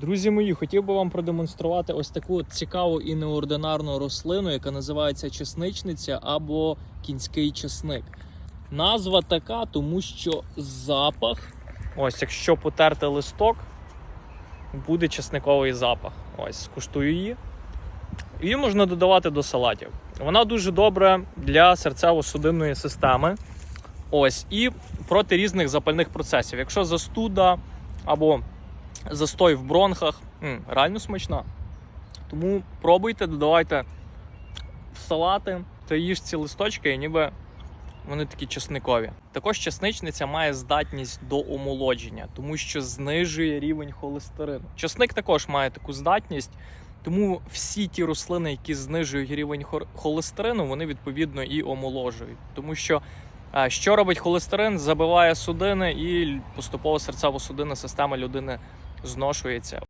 Друзі мої, хотів би вам продемонструвати ось таку цікаву і неординарну рослину, яка називається чесничниця або кінський чесник. Назва така, тому що запах, ось якщо потерти листок, буде чесниковий запах. Ось, скуштую її. Її можна додавати до салатів. Вона дуже добра для серцево-судинної системи. Ось, і проти різних запальних процесів. Якщо застуда або застой в бронхах, м, реально смачна. Тому пробуйте, додавайте в салати та їж ці листочки, і ніби вони такі чесникові. Також чесничниця має здатність до омолодження, тому що знижує рівень холестерину. Чесник також має таку здатність, тому всі ті рослини, які знижують рівень холестерину, вони відповідно і омоложують. Тому що що робить холестерин? Забиває судини і поступово серцево-судинна система людини зношується.